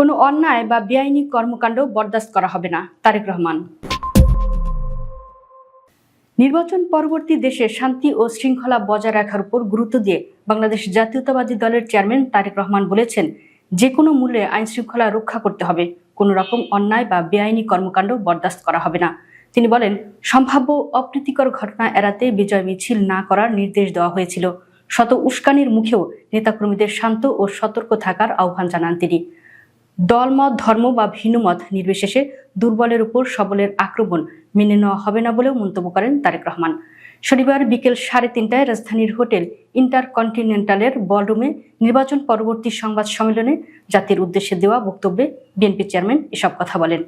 কোনো অন্যায় বা বেআইনি কর্মকাণ্ড বরদাস্ত করা হবে না, তারেক রহমান। নির্বাচন পরবর্তী দেশে শান্তি ও শৃঙ্খলা বজায় রাখার উপর গুরুত্ব দিয়ে বাংলাদেশ জাতীয়তাবাদী দলের চেয়ারম্যান তারেক রহমান বলেছেন, যে কোনো মূল্যে আইন শৃঙ্খলা রক্ষা করতে হবে, কোনো রকম অন্যায় বা বেআইনি কর্মকাণ্ড বরদাস্ত করা হবে না। তিনি বলেন, সম্ভাব্য অপ্রীতিকর ঘটনা এড়াতে বিজয় মিছিল না করার নির্দেশ দেওয়া হয়েছিল। শত উস্কানির মুখেও নেতাকর্মীদের শান্ত ও সতর্ক থাকার আহ্বান জানান তিনি। দলমত, ধর্ম বা ভিন্নমত নির্বিশেষে দুর্বলের উপর সবলের আক্রমণ মেনে নেওয়া হবে না বলেও মন্তব্য করেন তারেক রহমান। শনিবার বিকেল সাড়ে তিনটায় রাজধানীর হোটেল ইন্টারকন্টিনেন্টালের বলরুমে নির্বাচন পরবর্তী সংবাদ সম্মেলনে জাতির উদ্দেশ্যে দেওয়া বক্তব্যে বিএনপি চেয়ারম্যান এসব কথা বলেন।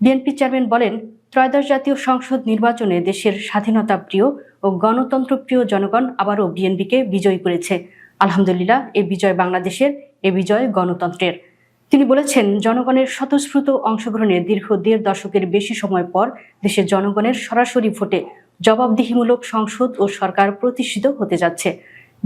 বিএনপি চেয়ারম্যান বলেন, ত্রয়োদশ জাতীয় সংসদ নির্বাচনে দেশের স্বাধীনতা প্রিয় ও গণতন্ত্র প্রিয় জনগণ আবারও বিএনপিকে বিজয়ী করেছে। আলহামদুলিল্লাহ, এ বিজয় বাংলাদেশের, এ বিজয় গণতন্ত্রের। তিনি বলেছেন, জনগণের স্বতঃস্ফূর্ত অংশগ্রহণে দীর্ঘ দেড় দশকের বেশি সময় পর দেশের জনগণের সরাসরি ভোটে জবাবদিহিমূলক সংসদ ও সরকার প্রতিষ্ঠিত হতে যাচ্ছে।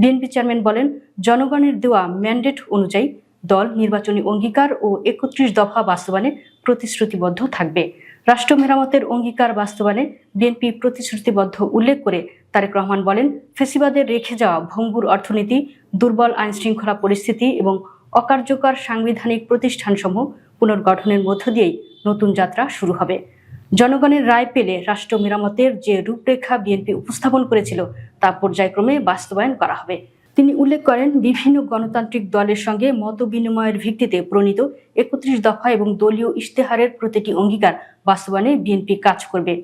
বিএনপি চেয়ারম্যান বলেন, জনগণের দেওয়া ম্যান্ডেট অনুযায়ী দল নির্বাচনী অঙ্গীকার ও একত্রিশ দফা বাস্তবায়নে প্রতিশ্রুতিবদ্ধ থাকবে। রাষ্ট্র মেরামতের অঙ্গীকার বাস্তবায়নে বিএনপি প্রতিশ্রুতিবদ্ধ উল্লেখ করে তারেক রহমান বলেন, ফেসিবাদের রেখে যাওয়া ভঙ্গুর অর্থনীতি, দুর্বল আইন শৃঙ্খলা পরিস্থিতি এবং অকার্যকর সাংবিধানিক প্রতিষ্ঠানসমূহ পুনর্গঠনের মধ্য দিয়েই নতুন যাত্রা শুরু হবে। জনগণের রায় পেলে রাষ্ট্র মেরামতের যে রূপরেখা বিএনপি উপস্থাপন করেছিল, তা পর্যায়ক্রমে বাস্তবায়ন করা হবে। তিনি উল্লেখ করেন, বিভিন্ন গণতান্ত্রিক দলের সঙ্গে মত বিনিময়ের ভিত্তিতে প্রণীত একত্রিশ দফা এবং দলীয় ইশতেহারের প্রতিটি অঙ্গীকার বাস্তবায়নে বিএনপি কাজ করবে।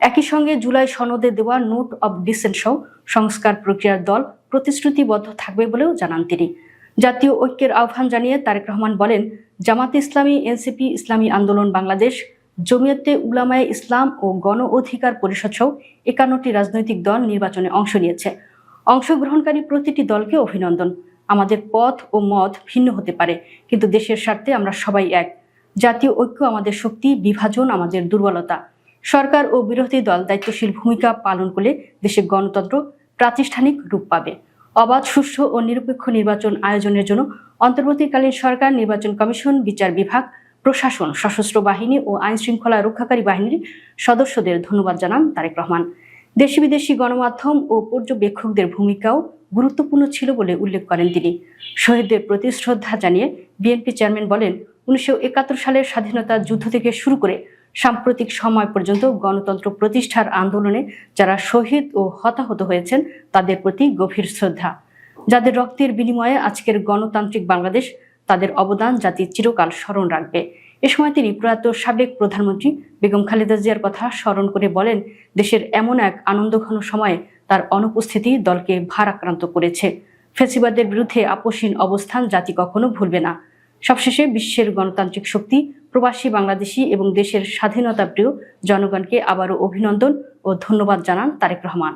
একই সঙ্গে জুলাই সনদে দেওয়া নোট অব ডিসেন্ট সহ সংস্কার প্রক্রিয়ার দল প্রতিশ্রুতিবদ্ধ থাকবে বলেও জানান তিনি। জাতীয় ঐক্যের আহ্বান জানিয়ে তারেক রহমান বলেন, জামাতে ইসলামী, এনসিপি, ইসলামী আন্দোলন, বাংলাদেশ, জমিয়তে উলামায়ে ইসলাম ও গণ অধিকার পরিষদ সহ একান্নটি রাজনৈতিক দল নির্বাচনে অংশ নিয়েছে। অংশগ্রহণকারী প্রতিটি দলকে অভিনন্দন। আমাদের পথ ও মত ভিন্ন হতে পারে, কিন্তু দেশের স্বার্থে আমরা সবাই এক। জাতীয় ঐক্য আমাদের শক্তি, বিভাজন আমাদের দুর্বলতা। সরকার ও বিরোধী দল দায়িত্বশীল ভূমিকা পালন করলে দেশের গণতন্ত্র প্রাতিষ্ঠানিক রূপ পাবে। অবাধ, সুষ্ঠু ও নিরপেক্ষ নির্বাচন আয়োজনের জন্য অন্তর্বর্তীকালীন সরকার, নির্বাচন কমিশন, বিচার বিভাগ, প্রশাসন, সশস্ত্র বাহিনী ও আইন শৃঙ্খলা রক্ষাকারী বাহিনীর সদস্যদের ধন্যবাদ জানান তারেক রহমান। দেশি বিদেশি গণমাধ্যম ও পর্যবেক্ষকদের ভূমিকাও গুরুত্বপূর্ণ ছিল বলে উল্লেখ করেন তিনি। শহীদদের প্রতি শ্রদ্ধা জানিয়ে বিএনপি চেয়ারম্যান বলেন, উনিশশো একাত্তর সালের স্বাধীনতা যুদ্ধ থেকে শুরু করে সাম্প্রতিক সময় পর্যন্ত গণতন্ত্র প্রতিষ্ঠার আন্দোলনে যারা শহীদ ও হতাহত হয়েছেন, তাদের প্রতি গভীর শ্রদ্ধা। যাদের রক্তের বিনিময়ে আজকের গণতান্ত্রিক বাংলাদেশ, তাদের অবদান জাতি চিরকাল স্মরণ রাখবে। এ সময় তিনি প্রয়াত সাবেক প্রধানমন্ত্রী বেগম খালেদা জিয়ার কথা স্মরণ করে বলেন, দেশের এমন এক আনন্দঘন সময়ে তার অনুপস্থিতি দলকে ভারাক্রান্ত করেছে। ফেসিবাদের বিরুদ্ধে আপোষহীন অবস্থান জাতি কখনো ভুলবে না। সবশেষে বিশ্বের গণতান্ত্রিক শক্তি, প্রবাসী বাংলাদেশি এবং দেশের স্বাধীনতা প্রিয় জনগণকে আবারও অভিনন্দন ও ধন্যবাদ জানান তারেক রহমান।